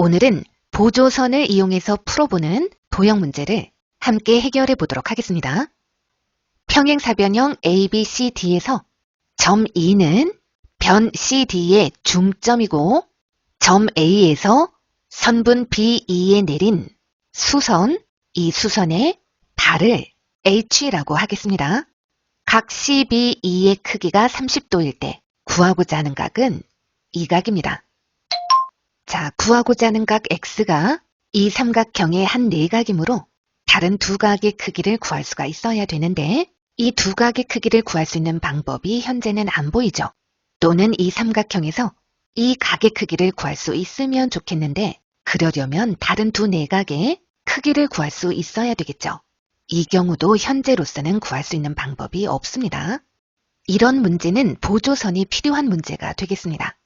오늘은 보조선을 이용해서 풀어보는 도형 문제를 함께 해결해 보도록 하겠습니다. 평행사변형 ABCD에서 점 E는 변 CD의 중점이고 점 A에서 선분 BE에 내린 수선, 이 수선의 발을 H라고 하겠습니다. 각 CBE의 크기가 30도일 때 구하고자 하는 각은 이 각입니다. 자, 구하고자 하는 각 X가 이 삼각형의 한 내각이므로 다른 두 각의 크기를 구할 수가 있어야 되는데 이 두 각의 크기를 구할 수 있는 방법이 현재는 안 보이죠. 또는 이 삼각형에서 이 각의 크기를 구할 수 있으면 좋겠는데 그러려면 다른 두 내각의 크기를 구할 수 있어야 되겠죠. 이 경우도 현재로서는 구할 수 있는 방법이 없습니다. 이런 문제는 보조선이 필요한 문제가 되겠습니다.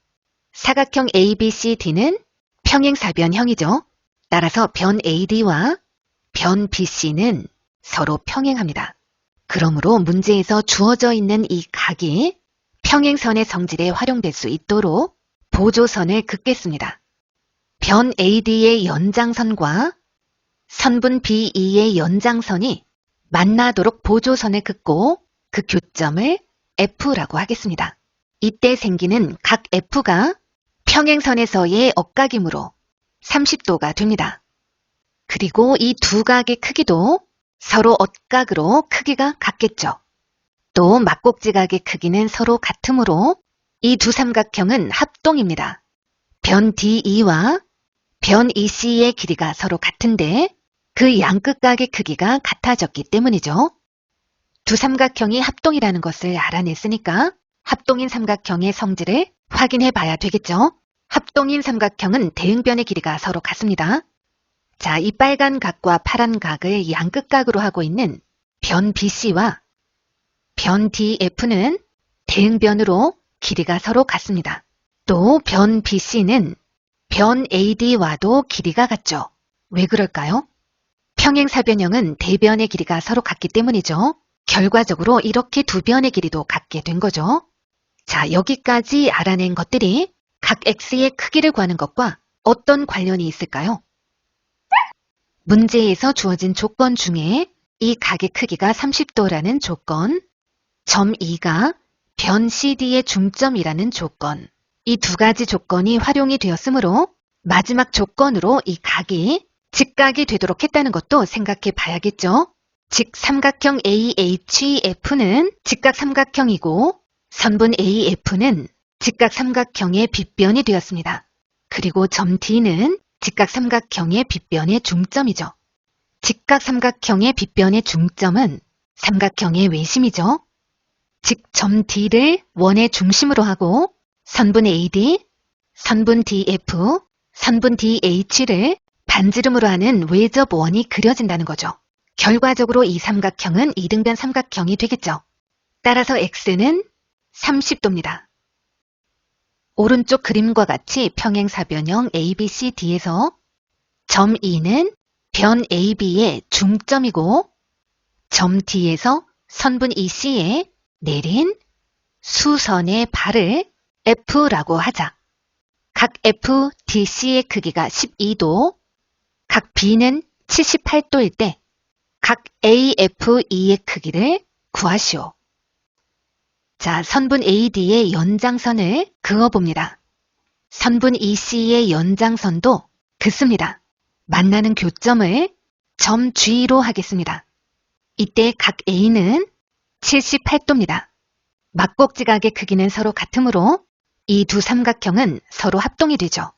사각형 ABCD는 평행사변형이죠. 따라서 변 AD와 변 BC는 서로 평행합니다. 그러므로 문제에서 주어져 있는 이 각이 평행선의 성질에 활용될 수 있도록 보조선을 긋겠습니다. 변 AD의 연장선과 선분 BE의 연장선이 만나도록 보조선을 긋고 그 교점을 F라고 하겠습니다. 이때 생기는 각 F가 평행선에서의 억각이므로 30도가 됩니다. 그리고 이 두 각의 크기도 서로 억각으로 크기가 같겠죠. 또 막곡지각의 크기는 서로 같으므로 이 두 삼각형은 합동입니다. 변 DE와 변 EC의 길이가 서로 같은데 그 양끝각의 크기가 같아졌기 때문이죠. 두 삼각형이 합동이라는 것을 알아냈으니까 합동인 삼각형의 성질을 확인해 봐야 되겠죠. 합동인 삼각형은 대응변의 길이가 서로 같습니다. 자, 이 빨간 각과 파란 각을 양끝각으로 하고 있는 변 BC와 변 DF는 대응변으로 길이가 서로 같습니다. 또 변 BC는 변 AD와도 길이가 같죠. 왜 그럴까요? 평행사변형은 대변의 길이가 서로 같기 때문이죠. 결과적으로 이렇게 두 변의 길이도 같게 된 거죠. 자, 여기까지 알아낸 것들이 각 x의 크기를 구하는 것과 어떤 관련이 있을까요? 문제에서 주어진 조건 중에 이 각의 크기가 30도라는 조건, 점 2가 변 CD의 중점이라는 조건, 이 두 가지 조건이 활용이 되었으므로 마지막 조건으로 이 각이 직각이 되도록 했다는 것도 생각해 봐야겠죠. 즉 삼각형 AHF는 직각 삼각형이고 선분 AF는 직각 삼각형의 빗변이 되었습니다. 그리고 점 D는 직각 삼각형의 빗변의 중점이죠. 직각 삼각형의 빗변의 중점은 삼각형의 외심이죠. 즉 점 D를 원의 중심으로 하고 선분 AD, 선분 DF, 선분 DH를 반지름으로 하는 외접 원이 그려진다는 거죠. 결과적으로 이 삼각형은 이등변 삼각형이 되겠죠. 따라서 x는 30도입니다. 오른쪽 그림과 같이 평행사변형 ABCD에서 점 E는 변 AB의 중점이고 점 D에서 선분 EC에 내린 수선의 발을 F라고 하자. 각 FDC의 크기가 12도, 각 B는 78도일 때 각 AFE의 크기를 구하시오. 자, 선분 AD의 연장선을 그어봅니다. 선분 EC의 연장선도 긋습니다. 만나는 교점을 점 G로 하겠습니다. 이때 각 A는 78도입니다. 막곡지각의 크기는 서로 같으므로 이 두 삼각형은 서로 합동이 되죠.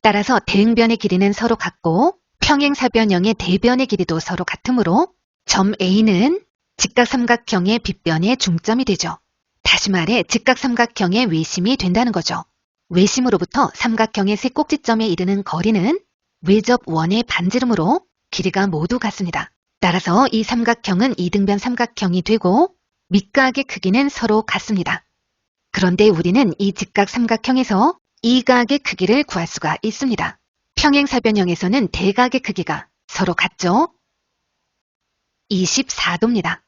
따라서 대응변의 길이는 서로 같고 평행사변형의 대변의 길이도 서로 같으므로 점 A는 직각삼각형의 빗변의 중점이 되죠. 다시 말해 직각삼각형의 외심이 된다는 거죠. 외심으로부터 삼각형의 세 꼭지점에 이르는 거리는 외접 원의 반지름으로 길이가 모두 같습니다. 따라서 이 삼각형은 이등변 삼각형이 되고 밑각의 크기는 서로 같습니다. 그런데 우리는 이 직각 삼각형에서 이 각의 크기를 구할 수가 있습니다. 평행사변형에서는 대각의 크기가 서로 같죠? 24도입니다.